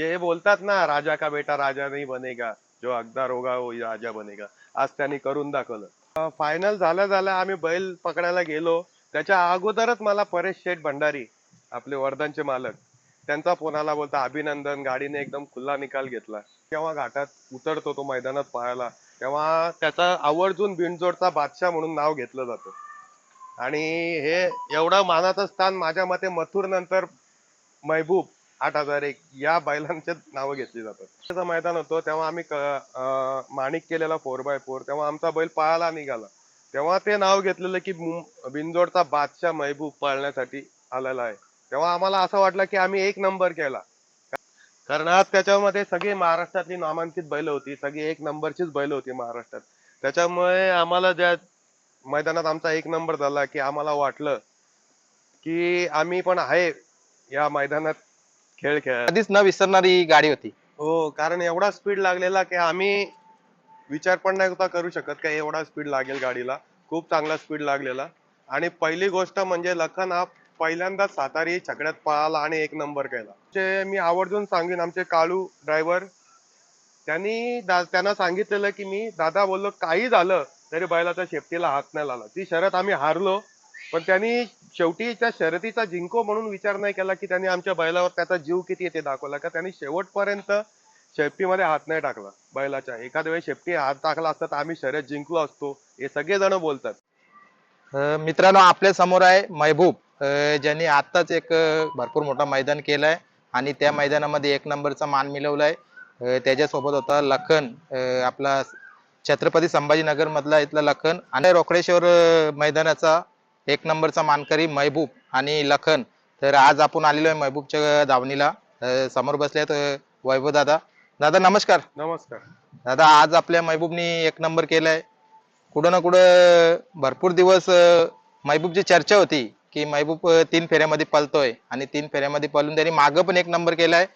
जे बोलतात ना राजा का बेटा राजा नाही बनेगा जो अगदार होगा हो राजा बनेगा. आज त्यांनी करून दाखवलं. फायनल झाल्या झाल्या आम्ही बैल पकडायला गेलो. त्याच्या अगोदरच मला परेश शेठ भंडारी आपले वर्धनचे मालक त्यांचा फोन आला बोलता अभिनंदन गाडीने एकदम खुल्ला निकाल घेतला. तेव्हा घाटात उतरतो तो मैदानात पाहायला. तेव्हा त्याचा आवर्जून बिनजोडचा बादशाह म्हणून नाव घेतलं जातं. आणि हे एवढं मानाचं स्थान माझ्या मते मथुर नंतर महबूब आठ हजार एक या बैलांचे नावं घेतली जातात. त्याचं मैदान होतं तेव्हा आम्ही क- माणिक केलेला फोर बाय फोर तेव्हा आमचा बैल पळाला निघाला. तेव्हा ते नाव घेतलेलं की बिंजोडचा बिनजोडचा बादशाह महबूब पाळण्यासाठी आलेला आहे. तेव्हा आम्हाला असं वाटलं की आम्ही एक नंबर केला. कारण आज त्याच्यामध्ये सगळी महाराष्ट्रातली नामांकित बैल होती सगळी एक नंबरचीच बैल होती महाराष्ट्रात. त्याच्यामुळे आम्हाला ज्या मैदानात आमचा एक नंबर झाला की आम्हाला वाटलं की आम्ही पण आहे या मैदानात खेळ खेळ. कधीच न विसरणारी गाडी होती. हो कारण एवढा स्पीड लागलेला की आम्ही विचार पण नाही होता करू शकत का एवढा स्पीड लागेल गाडीला. खूप चांगला स्पीड लागलेला. आणि पहिली गोष्ट म्हणजे लखन हा पहिल्यांदा सातारी छकड्यात पळाला आणि एक नंबर केला. जे मी आवर्जून सांगेन आमचे काळू ड्रायव्हर त्यांनी दा- त्यांना सांगितलेलं की मी दादा बोललो काही झालं तरी बैलाच्या शेपटीला हात नाही लावला. ती शर्यत आम्ही हारलो पण त्यांनी शेवटी त्या शर्यतीचा जिंको म्हणून विचार नाही केला की त्यांनी आमच्या बैलावर त्याचा जीव किती येते दाखवला. का त्यांनी शेवटपर्यंत शेपटीमध्ये हात नाही टाकला बैलाच्या. एखाद्या वेळी शेपटी हात टाकला असता तर आम्ही शर्यत जिंकलो असतो. हे सगळे जण बोलतात मित्रांनो आपल्यासमोर आहे महबूब. ज्यांनी आत्ताच एक भरपूर मोठा मैदान केलाय आणि त्या मैदानामध्ये एक नंबरचा मान मिळवलाय. त्याच्यासोबत होता लखन आपला छत्रपती संभाजीनगर मधला इथला लखन आणि रोकडेश्वर मैदानाचा एक नंबरचा मानकरी महबूब आणि लखन. तर आज आपण आलेलो आहे महबूबच्या धावणीला. समोर बसलेत अं, वैभव दादा. दादा नमस्कार. नमस्कार. दादा आज आपल्या महबूबनी एक नंबर केलाय. कुठं ना कुठं भरपूर दिवस महबूबची चर्चा होती की महबूब तीन फेऱ्यामध्ये पळतोय आणि तीन फेऱ्यामध्ये पळून त्यांनी मागं पण एक नंबर केलाय.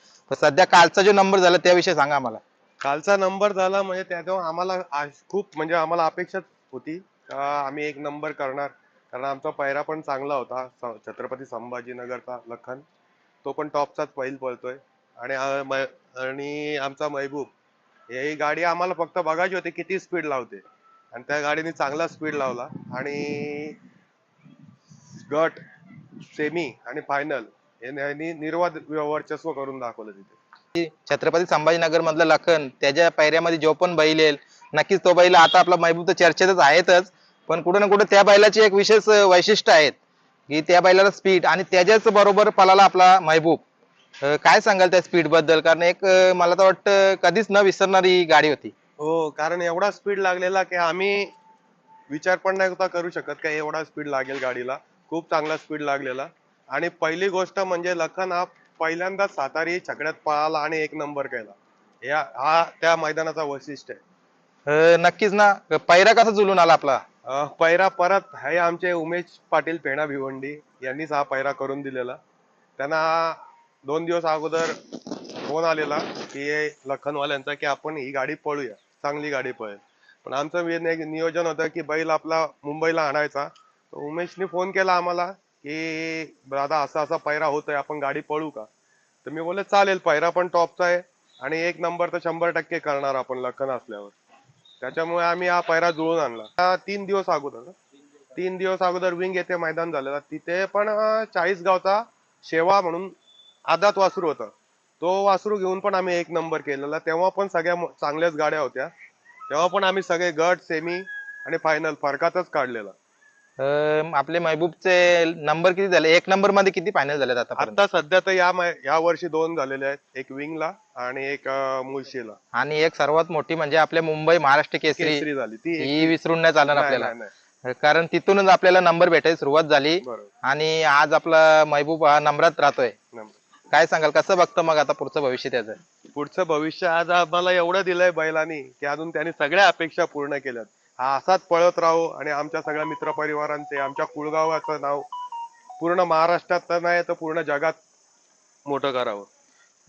सध्या कालचा जो नंबर झाला त्याविषयी सांगा आम्हाला. कालचा नंबर झाला म्हणजे त्याच्यावर आम्हाला खूप म्हणजे आम्हाला अपेक्षा होती. का आम्ही एक नंबर करणार. कारण आमचा पायरा पण चांगला होता. छत्रपती संभाजीनगरचा लखन. तो पण टॉपचाच पहिल पळतोय. आणि आणि आमचा महबूब. ही गाडी आम्हाला फक्त बघायची होती किती स्पीड लावते. आणि त्या गाडीने चांगला स्पीड लावला. आणि गट सेमी आणि फायनल यांनी निर्वाद वर्चस्व करून दाखवलं तिथे. छत्रपती संभाजीनगर मधलं लखन त्याच्या पायऱ्यामध्ये जो पण बैल येईल नक्कीच तो बैल आता आपला महबूब तर चर्चेतच आहेतच. पण कुठं ना कुठं त्या बैलाची एक विशेष वैशिष्ट्य आहेत की त्या बैलाला स्पीड आणि त्याच्याच बरोबर पळाला आपला महबूब. काय सांगाल त्या स्पीडबद्दल? कारण एक मला तर वाटतं कधीच न विसरणारी गाडी होती. हो कारण एवढा स्पीड लागलेला की आम्ही विचार पण नाही होता करू शकत का एवढा स्पीड लागेल गाडीला. खूप चांगला स्पीड लागलेला. आणि पहिली गोष्ट म्हणजे लखन हा पहिल्यांदा सातारी छकड्यात पळाला आणि एक नंबर केला. या हा त्या मैदानाचा वैशिष्ट्य आहे. नक्कीच ना. पैरा कसा जुलून आला आपला? पैरा परत हे आमचे उमेश पाटील पेणा भिवंडी यांनीच हा पैरा करून दिलेला. त्यांना दोन दिवस अगोदर फोन आलेला की लखनवाल्यांचा की आपण ही गाडी पळूया चांगली गाडी पळेल. पण आमचं नियोजन होतं की बैल आपला मुंबईला आणायचा. तर उमेशने फोन केला आम्हाला की दादा असा असा पैरा होतोय आपण गाडी पळू का? तर मी बोलले चालेल पैरा पण टॉपचा आहे आणि एक नंबर तर शंभर टक्के करणार आपण लखन असल्यावर. त्याच्यामुळे आम्ही हा पैरा जुळून आणला. तीन दिवस अगोदर तीन दिवस अगोदर विंग येथे मैदान झालेलं तिथे पण चाळीस गावचा शेवा म्हणून आदात वासरू होता. तो वासरू घेऊन पण आम्ही एक नंबर केलेला. तेव्हा पण सगळ्या चांगल्याच गाड्या होत्या. तेव्हा पण आम्ही सगळे गट सेमी आणि फायनल फरकातच काढलेला. अं, आपले महबूबचे नंबर किती झाले? एक नंबरमध्ये किती फायनल झाले आता आता सध्या तर या मै- या वर्षी दोन झालेले आहेत. एक विंगला आणि एक अं, मुळशीला. आणि एक सर्वात मोठी म्हणजे आपल्या मुंबई महाराष्ट्र केसरी. केसरी झाली. ती एक- ही विसरून नाही चालणार नाही, आपल्याला. नाही, नाही. कारण तिथूनच आपल्याला नंबर भेटायला सुरुवात झाली. बरोबर. आणि आज आपला महबूब हा नंबरात राहतोय. नंबर. काय सांगाल? कसं बघतं मग आता पुढचं भविष्य त्याचं? पुढचं भविष्य आज आम्हाला एवढं दिलंय बैलांनी की अजून त्यांनी सगळ्या अपेक्षा पूर्ण केल्यात. हा असाच पळत राहू आणि आमच्या सगळ्या मित्रपरिवारांचे आमच्या कुळगावाचं नाव पूर्ण महाराष्ट्रात तर नाही तर पूर्ण जगात मोठं करावं.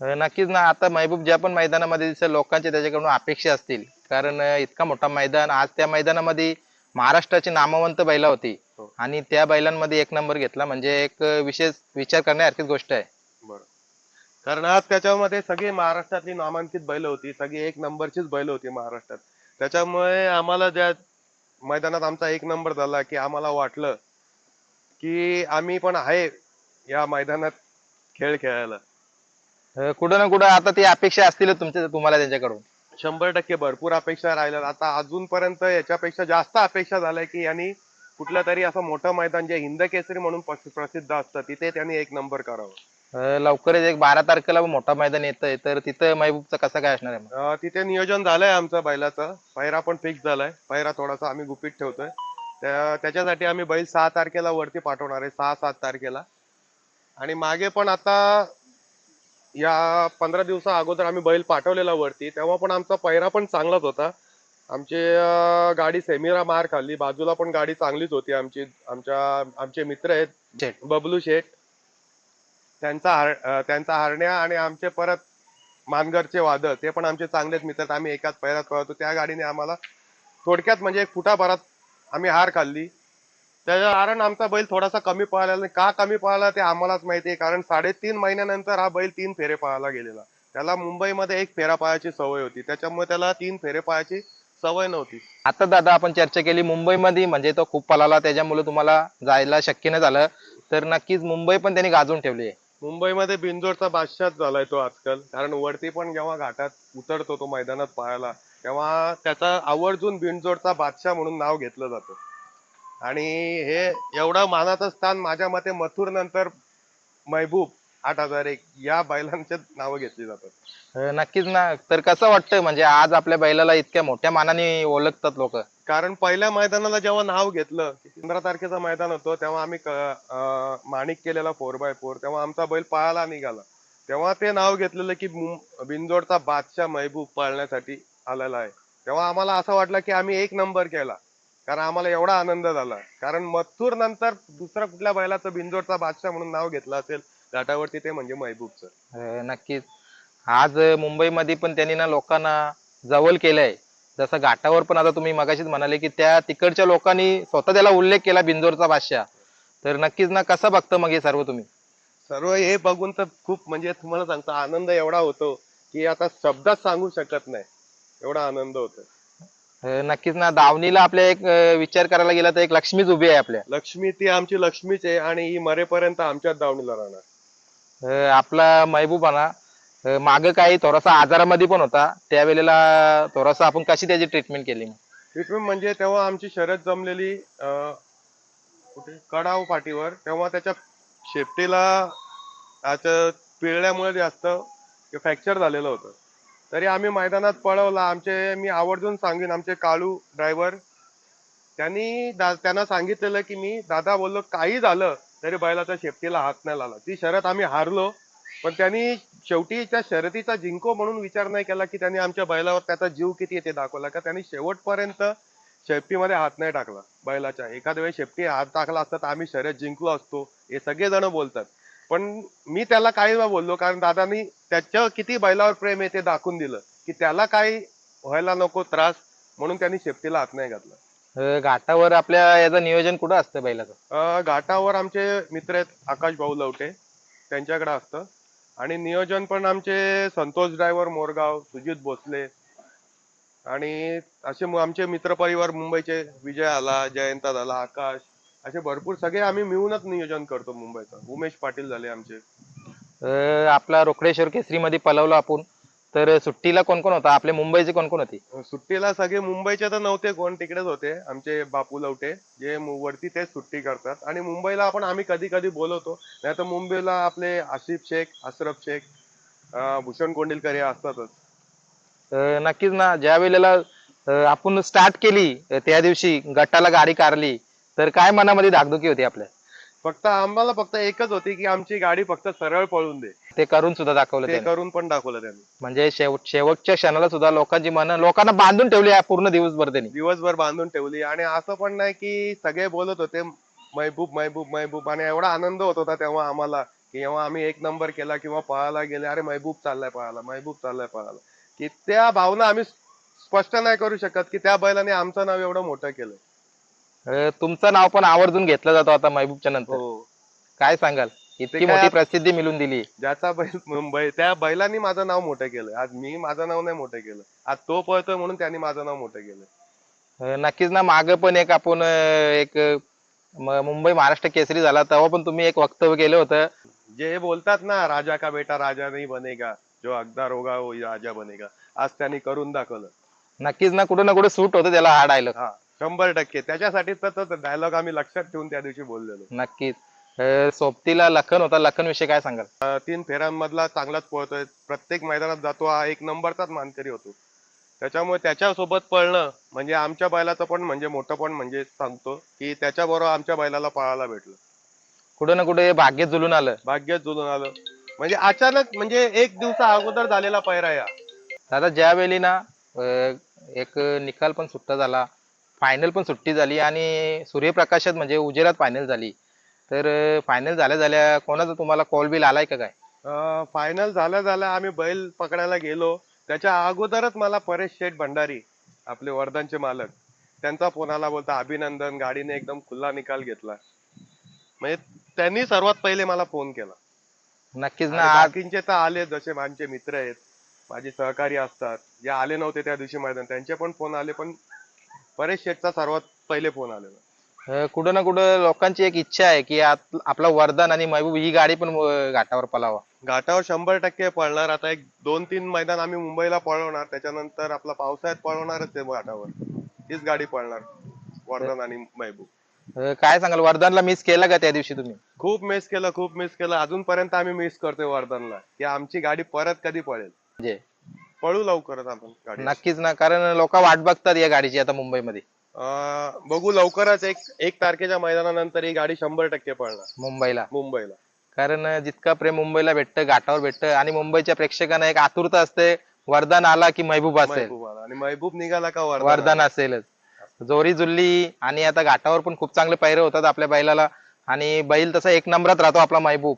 नक्कीच ना. आता महबूब ज्या पण मैदानामध्ये दिसेल लोकांचे त्याच्याकडून अपेक्षा असतील. कारण इतका मोठा मैदान आज त्या मैदानामध्ये महाराष्ट्राची नामवंत बैला होती. हो. आणि त्या बैलांमध्ये एक नंबर घेतला. म्हणजे एक विशेष विचार करण्यासारखीच गोष्ट आहे. बरं. कारण आज त्याच्यामध्ये सगळी महाराष्ट्रातली नामांकित बैल होती. सगळी एक नंबरचीच बैल होती महाराष्ट्रात. त्याच्यामुळे आम्हाला ज्या मैदानात आमचा एक नंबर झाला की आम्हाला वाटलं की आम्ही पण आहे या मैदानात खेळ खेळायला. अं, कुठं ना कुठं आता ती अपेक्षा असतीलच तुमच्या तुम्हाला त्यांच्याकडून. शंभर टक्के भरपूर अपेक्षा राहिल्यात. आता अजूनपर्यंत याच्यापेक्षा जास्त अपेक्षा झाल्या की यांनी कुठलं तरी असं मोठं मैदान जे हिंद केसरी म्हणून प्रसि- प्रसिद्ध असतं तिथे त्यांनी एक नंबर करावं. अं, लवकरच एक बारा तारखेला मोठा मैदान येतंय. तर तिथं महबूबचं कसं काय असणार आहे मग? अं, तिथे नियोजन झालंय आमचं बैलाचं. पायरा पण फिक्स झालाय. पायरा थोडासा आम्ही गुपित ठेवतोय. त्या- त्याच्यासाठी आम्ही बैल सहा तारखेला वरती पाठवणार आहे. सहा सात तारखेला. आणि मागे पण आता या पंधरा दिवसा अगोदर आम्ही बैल पाठवलेला वरती. तेव्हा पण आमचा पैरा पण चांगलाच होता. आमची अं, गाडी सेमीरा मार खाल्ली. बाजूला पण गाडी चांगलीच होती आमची. आमच्या आमचे मित्र आहेत. शेट. बबलू शेठ. त्यांचा हार त्यांचा हरण्या आणि आमचे परत मानगरचे वादळ ते पण आमचे चांगलेच मित्र आम्ही एकाच पैरात पळतो. त्या गाडीने आम्हाला थोडक्यात म्हणजे एक फुटाभरात आम्ही हार खाल्ली. त्याच्या कारण आमचा बैल थोडासा कमी पळाला का कमी पळाला ते आम्हालाच माहिती आहे. कारण साडेतीन महिन्यानंतर हा बैल तीन फेरे पळायला गेलेला. त्याला मुंबईमध्ये एक फेरा पायाची सवय होती. त्याच्यामुळे त्याला तीन फेरे पायाची सवय नव्हती. आता दादा आपण चर्चा केली मुंबईमध्ये म्हणजे तो खूप पळाला. त्याच्यामुळे तुम्हाला जायला शक्य नाही झालं. तर नक्कीच मुंबई पण त्यांनी गाजून ठेवली आहे. मुंबईमध्ये बिंदोरचा बादशाच झालाय तो आजकाल. कारण वरती पण जेव्हा घाटात उतरतो तो मैदानात पाहायला तेव्हा त्याचा आवर्जून बिंदोरचा बादशाह म्हणून नाव घेतलं जातं. आणि हे एवढं मानाचं स्थान माझ्या मते मथुर नंतर महबूब आठ हजार एक या बैलांचे नावं घेतली जातात. अं, नक्कीच ना. तर कसं वाटतं म्हणजे आज आपल्या बैलाला इतक्या मोठ्या मानाने ओळखतात लोक. कारण पहिल्या मैदानाला जेव्हा नाव घेतलं पंधरा तारखेचं मैदान होतं तेव्हा आम्ही क- अं, माणिक केलेला फोर बाय फोर तेव्हा आमचा बैल पळायला निघाला. तेव्हा ते नाव घेतलेलं की मुं- बिंजोडचा बादशाह महबूब पाळण्यासाठी आलेला आहे. तेव्हा आम्हाला असं वाटलं की आम्ही एक नंबर केला. कारण आम्हाला एवढा आनंद झाला. कारण मथुर नंतर दुसऱ्या कुठल्या बैलाचं बिंजोडचा बादशाह म्हणून नाव घेतलं असेल घाटावरती ते म्हणजे महबूबचं. अं, नक्कीच. आज मुंबईमध्ये पण त्यांनी ना लोकांना जवळ केलंय. जसं घाटावर पण आता तुम्ही मगाशीच म्हणाले की त्या तिकडच्या लोकांनी स्वतः त्याला उल्लेख केला बिंजोरचा बादशाह. तर नक्कीच ना कसं बघतं मग हे सर्व तुम्ही? सर्व हे बघून तर खूप म्हणजे तुम्हाला सांगतो आनंद एवढा होतो की आता शब्दात सांगू शकत नाही. एवढा आनंद होतो. अं, नक्कीच ना. दावणीला आपल्या एक अं, विचार करायला गेला तर एक लक्ष्मीच उभी आहे आपल्या. लक्ष्मी ती आमची लक्ष्मीच आहे आणि ही मरेपर्यंत आमच्याच दावणीला राहणार. अं, आपला महबूबाना माग काही थोडासा आजारामध्ये पण होता. त्यावेळेला थोडासा आपण कशी त्याची ट्रीटमेंट केली ट्रीटमेंट म्हणजे तेव्हा आमची शर्यत जमलेली अं, कुठे? कडाव पाठीवर. तेव्हा त्याच्या शेपटीला आता पिळल्यामुळे जास्त फ्रॅक्चर झालेलं होतं. तरी आम्ही मैदानात पळवला. आमचे मी आवर्जून सांगेन आमचे काळू ड्रायव्हर त्यांनी दा- त्यांना सांगितलेलं की मी दादा बोललो काही झालं. तरी बैलाचा शेपटीला हात नाही लावला. ती शर्यत आम्ही हारलो पण त्यांनी शेवटी त्या शर्यतीचा जिंको म्हणून विचार नाही केला की त्यांनी आमच्या बैलावर त्याचा जीव किती येते ते दाखवला. का त्यांनी शेवटपर्यंत शेपटीमध्ये हात नाही टाकला बैलाच्या. एखाद्या वेळी शेपटी हात टाकला असता तर आम्ही शर्यत जिंकलो असतो हे सगळे जण बोलतात. पण मी त्याला काही वेळा बोललो कारण दादानी त्याच्या किती बैलावर प्रेम आहे ते दाखवून दिलं की त्याला काही व्हायला नको त्रास म्हणून त्यांनी शेपटीला हात नाही घातला. अं, घाटावर आपल्या याचं नियोजन कुठं असतं बैलाचं? अं, घाटावर आमचे मित्र आहेत आकाश भाऊ लवटे. त्यांच्याकडे असतं. आणि नियोजन पण आमचे संतोष ड्रायव्हर मोरगाव सुजित भोसले. आणि असे आमचे मित्रपरिवार मुंबईचे विजय आला जयंत झाला आकाश. असे भरपूर सगळे आम्ही मिळूनच नियोजन करतो मुंबईचं. उमेश पाटील झाले आमचे. अं, आपला रोकडेश्वर केसरी मध्ये पलवलं आपण. तर सुट्टीला कोण कोण होता? आपले मुंबईचे कोण कोण होते? सुट्टीला सगळे मुंबईचे तर नव्हते कोण तिकडेच होते. आमचे बापू लवटे जे वरती तेच सुट्टी करतात. आणि मुंबईला आपण आम्ही कधी कधी बोलवतो. नाही तर मुंबईला आपले आसिफ शेख अशरफ शेख भूषण कोंडिलकर हे असतातच. नक्कीच ना. ज्या वेळेला आपण स्टार्ट केली त्या दिवशी गटाला गाडी कारली तर काय मनामध्ये धाकधुकी होती आपल्या? फक्त आम्हाला फक्त एकच होती की आमची गाडी फक्त सरळ पळून दे. ते करून सुद्धा दाखवलं ते त्याने. करून पण दाखवलं त्यांनी. म्हणजे शेवट शेवटच्या क्षणाला सुद्धा लोकांची मन लोकांना बांधून ठेवली आहे पूर्ण दिवसभर त्यांनी. दिवसभर बांधून ठेवली. आणि असं पण नाही की सगळे बोलत होते महबूब महबूब महबूब. आणि एवढा आनंद होत होता तेव्हा आम्हाला की जेव्हा आम्ही एक नंबर केला किंवा पळायला गेले अरे महबूब चाललाय पळायला महबूब चाललाय पळायला. की त्या भावना आम्ही स्पष्ट नाही करू शकत की त्या बैलाने आमचं नाव एवढं मोठं केलं. अं, तुमचं नाव पण आवर्जून घेतलं जातं आता महबूबच्या नंतर. हो. काय सांगाल? इतकी काय मोठी प्रसिद्धी मिळून दिली. ज्याचा बैल मुंबई त्या बैलांनी माझं नाव मोठं केलं. आज मी माझं नाव नाही मोठं केलं. आज तो पळतोय म्हणून त्यांनी माझं नाव मोठं केलं. अं, नक्कीच ना माग पण एक आपण अं, एक अं, म- मुंबई महाराष्ट्र केसरी झाला तेव्हा पण तुम्ही एक वक्तव्य केलं होतं. जे हे बोलतात ना राजा का बेटा राजा नाही बनेगा. जो हकदार होगा वो राजा बनेगा. आज त्यांनी करून दाखवलं. नक्कीच ना कुठं ना कुठे सूट होतं त्याला हा डायलॉग हा शंभर टक्के. त्याच्यासाठी तर डायलॉग आम्ही लक्षात ठेवून त्या दिवशी बोललेलो. नक्कीच. सोबतीला लखन होता. लखन विषयी काय सांगाल? तीन फेऱ्यांमधला चांगलाच पळतोय. प्रत्येक मैदानात जातो. हा एक नंबरचाच मानकरी होतो. त्याच्यामुळे त्याच्यासोबत पळणं म्हणजे आमच्या बैलाचं पण म्हणजे मोठं पण म्हणजे सांगतो की त्याच्याबरोबर आमच्या बैलाला पळायला भेटलं. कुठं ना कुठे भाग्य जुलून आलं. भाग्यच जुळून आलं. म्हणजे अचानक म्हणजे एक दिवसा अगोदर झालेला पैरा या. दादा ज्यावेळी ना एक निकाल पण सुट्टा झाला फायनल पण सुट्टी झाली आणि सूर्यप्रकाशात म्हणजे उजेरात फायनल झाली. तर फायनल झाल्या झाल्या कोणाचा तुम्हाला कॉल बिल आलाय का काय? फायनल झाल्या झाल्या आम्ही बैल पकडायला गेलो. त्याच्या अगोदरच मला परेश शेठ भंडारी आपले वर्धनचे मालक त्यांचा फोन आला बोलता अभिनंदन गाडीने एकदम खुला निकाल घेतला. म्हणजे त्यांनी सर्वात पहिले मला फोन केला. नक्कीच ना आज बाकींचे तर आले जसे माझे मित्र आहेत माझे सहकारी असतात जे आले नव्हते त्या दिवशी मैदान त्यांचे पण फोन आले पण परेश शेठचा सर्वात पहिले फोन आलेला. अं, कुठं ना कुठं लोकांची एक इच्छा आहे की आत- आपला वरदान आणि महबूब ही गाडी पण अं, घाटावर पलावा. घाटावर शंभर टक्के पळणार. आता एक दोन तीन मैदान आम्ही मुंबईला पळवणार. त्याच्यानंतर आपला पावसाळ्यात पळवणारच आहे घाटावर. तीच गाडी पळणार. वर्धन आणि महबूब. अं, काय सांगाल? वरदानला मिस केला का त्या दिवशी तुम्ही? खूप मिस केलं खूप मिस केलं. अजूनपर्यंत आम्ही मिस करतोय वर्धनला की आमची गाडी परत कधी पळेल? म्हणजे पळू लवकरच आपण गाडी. नक्कीच ना. कारण लोक वाट बघतात या गाडीची आता मुंबईमध्ये. बघू लवकरच एक एक तारखेच्या मैदानानंतर ही गाडी शंभर टक्के पळणार. मुंबईला. मुंबईला. कारण जितका प्रेम मुंबईला भेटतं घाटावर भेटतं आणि मुंबईच्या प्रेक्षकांना एक आतुरता असते. वरदान आला की महबूब असेल. महबूब आला. आणि महबूब निघाला का वरदान? असेलच. जोरी जुल्ली आणि आता घाटावर पण खूप चांगले पैरे होतात आपल्या बैलाला. आणि बैल तसा एक नंबरात राहतो आपला महबूब.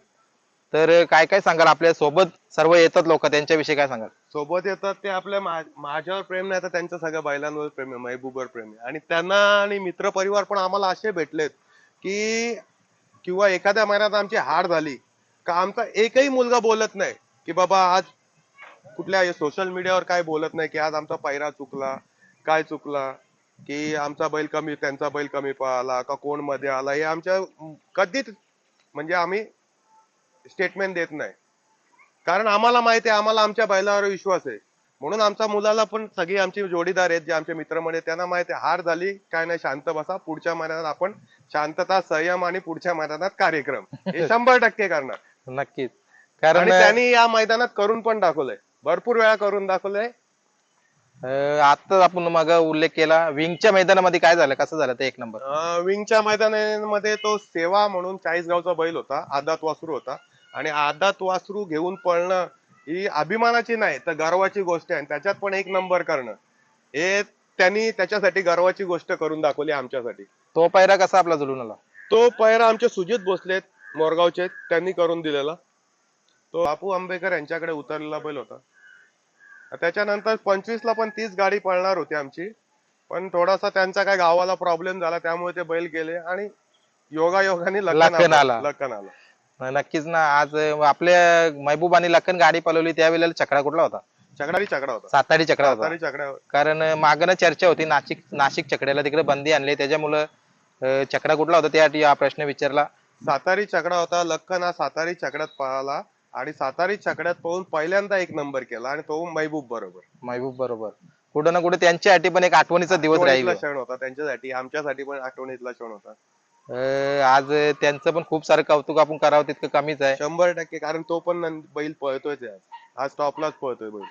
तर काय काय सांगाल आपल्यासोबत? सर्व येतात लोक त्यांच्याविषयी काय सांगाल? सोबत येतात ते आपल्या मा- माझ्यावर प्रेम नाही तर त्यांच्या सगळ्या बैलांवर प्रेम आहे महबूबवर प्रेम आहे. आणि त्यांना आणि मित्र परिवार पण आम्हाला असे भेटलेत की किंवा एखाद्या महिन्यात आमची हार झाली का आमचा एकही मुलगा बोलत नाही की बाबा आज कुठल्या सोशल मीडियावर काय बोलत नाही की आज आमचा पैरा चुकला काय चुकला की आमचा बैल कमी त्यांचा बैल कमी पळाला का कोणमध्ये आला हे आमच्या कधीच म्हणजे आम्ही स्टेटमेंट देत नाही. कारण आम्हाला माहिती आहे आम्हाला आमच्या बैलावर विश्वास आहे. म्हणून आमच्या मुलाला पण सगळी आमची जोडीदार आहेत जे आमचे मित्रमंडळी आहेत, त्यांना माहिती आहे हार झाली काय नाही शांत बसा. पुढच्या महिन्यात आपण शांतता संयम आणि पुढच्या मैदानात कार्यक्रम. हे शंभर टक्के करणार. नक्कीच. कारण त्यांनी या मैदानात करून पण दाखवलंय. भरपूर वेळा करून दाखवलंय. आत्ताच आपण मग उल्लेख केला विंगच्या मैदानामध्ये काय झालं कसं झालं ते एक नंबर. विंगच्या मैदानामध्ये तो सेवा म्हणून चाळीसगावचा बैल होता आदात वासरू होता. आणि आदात वासरू घेऊन पळणं ही अभिमानाची नाही तर गर्वाची गोष्ट आहे. आणि त्याच्यात पण एक नंबर करणं. हे त्यांनी त्याच्यासाठी गर्वाची गोष्ट करून दाखवली आमच्यासाठी. तो पैरा कसा आपला जुलून आला? तो पैरा आमचे सुजित भोसलेत मोरगावचे त्यांनी करून दिलेला. तो बापू आंबेकर यांच्याकडे उतरलेला बैल होता. त्याच्यानंतर पंचवीस ला पण तीच गाडी पळणार होती आमची. पण थोडासा त्यांचा काय गावाला प्रॉब्लेम झाला त्यामुळे ते बैल गेले आणि योगा योगाने लखन आला. लखन आला. नक्कीच ना. आज आपल्या महबूब आणि लखन गाडी पळवली त्यावेळेला चकडा कुठला होता? चकडारी चकडा होता. सातारी चकडा होता. सातारी चकड्या कारण मागणं चर्चा होती नाशिक नाशिक चकड्याला तिकडे बंदी आणली. त्याच्यामुळं अं, चकडा कुठला होता? त्यासाठी हा प्रश्न विचारला. सातारी चकडा होता लखन हा सातारी चकड्यात पळाला आणि सातारी चकड्यात पळून पहिल्यांदा एक नंबर केला आणि तो महबूब बरोबर. महबूब बरोबर. कुठं ना कुठे त्यांच्यासाठी पण एक आठवणीचा दिवस राहील. आठवणीतला क्षण होता त्यांच्यासाठी आमच्यासाठी पण आठवणीतला क्षण होता. अं, आज त्यांचं पण खूप सारं कौतुक आपण करावं तितकं कमीच आहे. शंभर टक्के कारण तो पण नं- बैल पळतोय आज. आज टॉपलाच पळतोय बैल.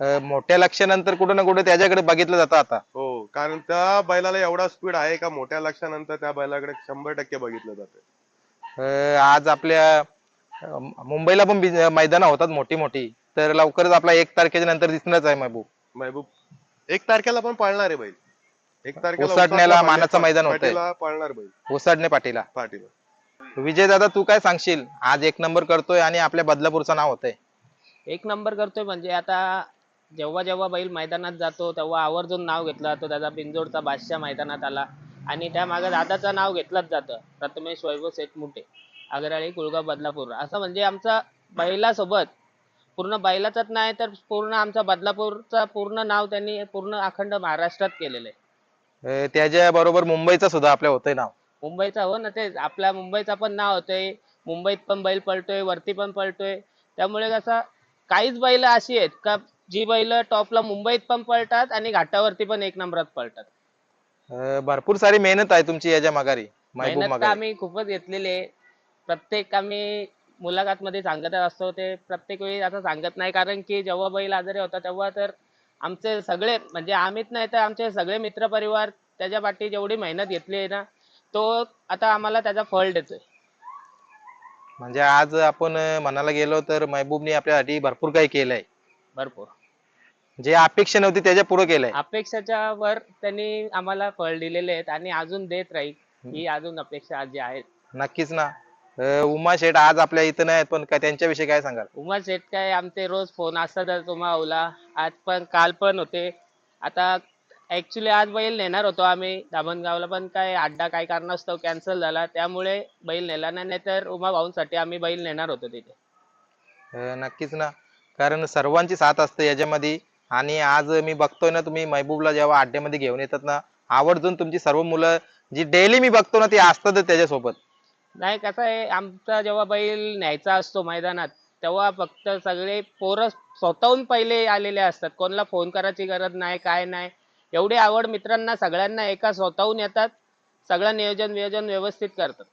अं, मोठ्या लक्षानंतर कुठं ना कुठे त्याच्याकडे बघितलं जातं आता. हो कारण त्या बैलाला एवढा स्पीड आहे का मोठ्या लक्षानंतर त्या बैलाकडे शंभर टक्के बघितलं जातं अं, आज आपल्या अं, मुंबईला पण मैदान होतात मोठी मोठी. तर लवकरच आपला एक तारखेच्या नंतर दिसणारच आहे महबूब. महबूब एक तारखेला पण पळणार आहे बैल. एक तारखेला उसाटला मानाचं पाटील- मैदान होतंय. पळणार बैल. ओसाडणे पाटीला. पाटील. विजय दादा तू काय सांगशील? आज एक नंबर करतोय आणि आपल्या बदलापूरचं नाव होतंय. एक नंबर करतोय म्हणजे आता जेव्हा जेव्हा बैल मैदानात जातो तेव्हा आवर्जून नाव घेतलं जातं. त्याचा बिंजोडचा बादशाह मैदानात आला. आणि त्या मागे दादाचं नाव घेतलंच जातं. प्रथमेश वैभव शेठ मुठे आगराळी कुळगाव बदलापूर. असं म्हणजे आमचा बैलासोबत पूर्ण बैलाचाच नाही तर पूर्ण आमचा बदलापूरचा पूर्ण नाव त्यांनी पूर्ण अखंड महाराष्ट्रात केलेलं आहे. त्याच्या बरोबर मुंबईचं सुद्धा आपल्या होतंय नाव. मुंबईचा हो ना तेच. आपल्या मुंबईचा पण नाव होतंय. मुंबईत पण बैल पळतोय वरती पण पळतोय. त्यामुळे कसं काहीच बैल अशी आहेत का जी बैल टॉपला मुंबईत पण पळतात आणि घाटावरती पण एक नंबरात पळतात. अं, भरपूर सारी मेहनत आहे तुमची याच्या माघारी. महबूब मेहनत तर माघारी. आम्ही खूपच घेतलेली आहे. प्रत्येक आम्ही मुलाखत मध्ये सांगत असतो ते प्रत्येक वेळी असं सांगत नाही. कारण की जेव्हा बैल आजारी होता तेव्हा तर आमचे सगळे म्हणजे आम्हीच नाही तर आमचे सगळे मित्रपरिवार त्याच्या पाठी जेवढी मेहनत घेतली आहे ना तो आता आम्हाला त्याचा फळ देतोय. म्हणजे आज आपण म्हणायला गेलो तर महबूबने आपल्यासाठी भरपूर काही केलंय. भरपूर. जे अपेक्षा नव्हती त्याच्या पुढे केलंय. अपेक्षाच्या वर त्यांनी आम्हाला फळ दिलेले आहेत आणि अजून देत राहील ही अजून अपेक्षा आज जी आहेत. नक्कीच ना. अं, उमा शेठ आज आपल्या इथं नाही पण काय त्यांच्याविषयी काय सांगाल? उमा शेट काय आमचे रोज फोन असतातच उमा ओला. आज पण काल पण होते. आता ऍक्च्युली आज बैल नेणार होतो आम्ही दामणगावला पण काय अड्डा काय कारणास्तव कॅन्सल झाला. त्यामुळे बैल नेला नाही नाहीतर उमा भाऊंसाठी आम्ही बैल नेणार होतो तिथे. अं, नक्कीच ना. कारण सर्वांची साथ असते याच्यामध्ये. आणि आज मी बघतोय ना तुम्ही महबूबला जेव्हा अड्ड्यामध्ये घेऊन येतात ना आवर्जून तुमची सर्व मुलं जी डेली मी बघतो ना ती असतातच त्याच्यासोबत. नाही कसं आहे आमचा जेव्हा बैल न्यायचा असतो मैदानात तेव्हा फक्त सगळे पोरं स्वतःहून पहिले आलेले असतात. कोणाला फोन करायची गरज नाही काय नाही. एवढी आवड मित्रांना सगळ्यांना एका स्वतःहून येतात. सगळं नियोजन वियोजन व्यवस्थित करतात.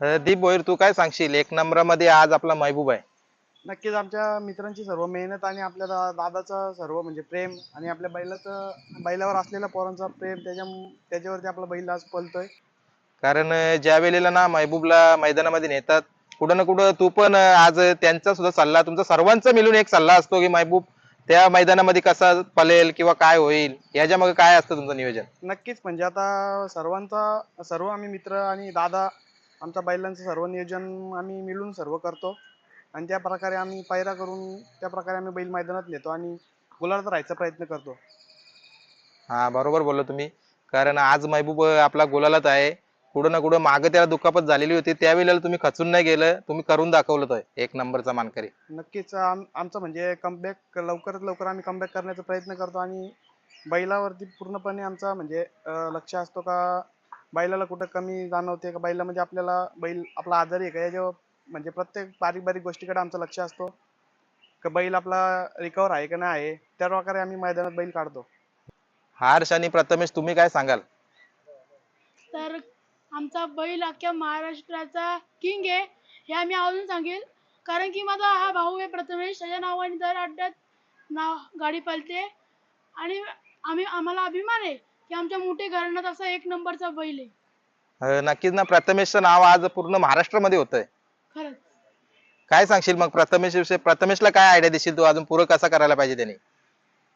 अं, दीप भोईर तू काय सांगशील? एक नंबरामध्ये आज आपला महबूब आहे. नक्कीच आमच्या मित्रांची सर्व मेहनत आणि आपल्या दा- दादाचं सर्व म्हणजे प्रेम आणि आपल्या बैलाचं बैलावर असलेल्या पोरांचा प्रेम त्याच्या त्याच्यावरती आपला बैल आज पलतोय कारण ज्या वेळेला ना महबूबला मैदानामध्ये नेतात कुठं ना कुठं तू पण आज त्यांचा सुद्धा सल्ला तुमचा सर्वांचा मिळून एक सल्ला असतो की महबूब त्या मैदानामध्ये कसा पलेल किंवा काय होईल याच्या मागे काय असतं तुमचं नियोजन? नक्कीच म्हणजे आता सर्वांचा सर्व आम्ही मित्र आणि दादा आमच्या बैलांचं सर्व नियोजन आम्ही मिळून सर्व करतो. आणि त्या प्रकारे आम्ही पायरा करून त्या प्रकारे आम्ही बैल मैदानात नेतो आणि गुलालात राहायचा प्रयत्न करतो. हा बरोबर बोललो तुम्ही. कारण आज महबूब आपला गुलालात आहे. कुठं ना कुठं मागे त्याला दुखापत झालेली होती त्यावेळेला तुम्ही खचून नाही गेलं तुम्ही करून दाखवलं तो एक नंबरचा मानकरी. नक्कीच आम आमचं म्हणजे कमबॅक लवकरात लवकर आम्ही कमबॅक करण्याचा प्रयत्न करतो आणि बैलावरती पूर्णपणे आमचा म्हणजे अं, लक्ष असतो का बैलाला कुठं कमी जाणवते का बैलामध्ये आपल्याला बैल आपला आजारी आहे का याच्यावर म्हणजे प्रत्येक बारीक बारीक गोष्टीकडे आमचं लक्ष असतो. का बैल आपला रिकवर आहे का नाही आहे त्या प्रकारे आम्ही मैदानात बैल काढतो. हर्ष आणि प्रथमेश तुम्ही काय सांगाल? तर आमचा बैल अख्ख्या महाराष्ट्राचा किंग आहे. हे आम्ही आवर्जून सांगेल. कारण की माझा हा भाऊ आहे प्रथमेश. त्याच्या नावाने दर अड्ड्यात नाव गाडी पळते आणि आम्ही आम्हाला अभिमान आहे की आमच्या मोठे घराण्यात असा एक नंबरचा बैल आहे. अं, नक्कीच ना. प्रथमेशचं नाव आज पूर्ण महाराष्ट्रामध्ये होतंय. खरंच. काय सांगशील मग प्रथमेश विषयी? प्रथमेशला काय आयडिया देशील तू? अजून पुरं कसा करायला पाहिजे त्यांनी?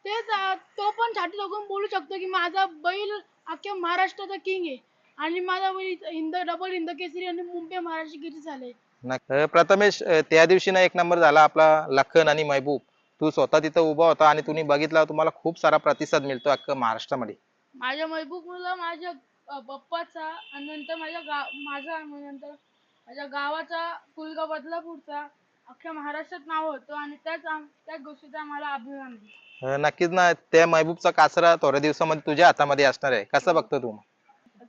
तेच अं, तो पण छाती टाकून बोलू शकतो की माझा बैल अख्ख्या महाराष्ट्राचा किंग आहे. आणि माझा बैल हिंद डबल हिंद केसरी आणि मुंबई महाराष्ट्र केसरी झाले. अं, प्रथमेश अं, त्या दिवशी ना एक नंबर झाला आपला लखन आणि महबूब. तू स्वतः तिथं उभा होता आणि तुम्ही बघितला तुम्हाला खूप सारा प्रतिसाद मिळतो अख्खा महाराष्ट्रामध्ये. माझ्या महबूबला माझ्या अ, पप्पाचा आणि नंतर माझ्या गाव माझा आणि नंतर माझ्या गावाचा कुलगाव बदलापूरचा अख्ख्या महाराष्ट्रात नाव होतं आणि त्याच आम- त्याच गोष्टीचा मला अभिमान आहे. अं, नक्कीच ना त्या महबूबचा कासरा थोड्या दिवसामध्ये तुझ्या हातामध्ये असणार आहे. कसं बघतो तू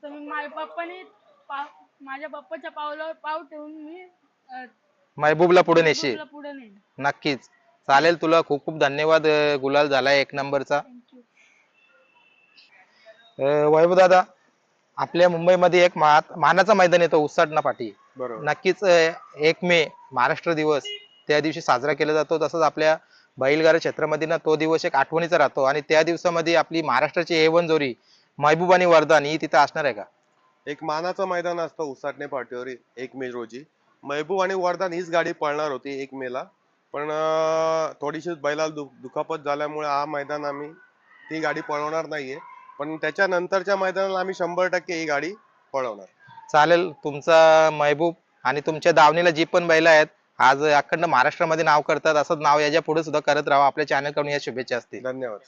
आता मी माझ्या पप्पाने पाव माझ्या पप्पाच्या पावलावर पाव ठेवून मी अ, महबूबला पुढे नेशील. पुढे नक्कीच. चालेल तुला खूप खूप धन्यवाद अं, गुलाल झालाय एक नंबरचा. थँक्यू वैभव दादा आपल्या मुंबईमध्ये एक मा- मानाचं मैदान येतं उसाटणा पाठी बरोबर. नक्कीच अं, एक मे महाराष्ट्र दिवस. त्या दिवशी साजरा केला जातो तसंच आपल्या बैलगाडा क्षेत्रामध्ये ना तो दिवस एक आठवणीचा राहतो. आणि त्या दिवसामध्ये आपली महाराष्ट्राची ए वन जोरी महबूब आणि वरदान ही तिथं असणार आहे का? एक मानाचं मैदान असतं उसाटणे पाठीवर एक मे रोजी. महबूब आणि वरदान हीच गाडी पळणार होती एक मेला. पण अं, थोडीशी बैलाला दु दुखापत झाल्यामुळे हा मैदान आम्ही ती गाडी पळवणार नाहीये. पण त्याच्यानंतरच्या मैदानाला आम्ही शंभर टक्के ही गाडी पळवणार. चालेल तुमचा महबूब आणि तुमच्या दावणीला जी पण बैल आहेत आज अखंड महाराष्ट्रामध्ये नाव करतात असंच नाव याच्यापुढे सुद्धा करत राहा. आपल्या चॅनलकडून या शुभेच्छा असतील. धन्यवाद.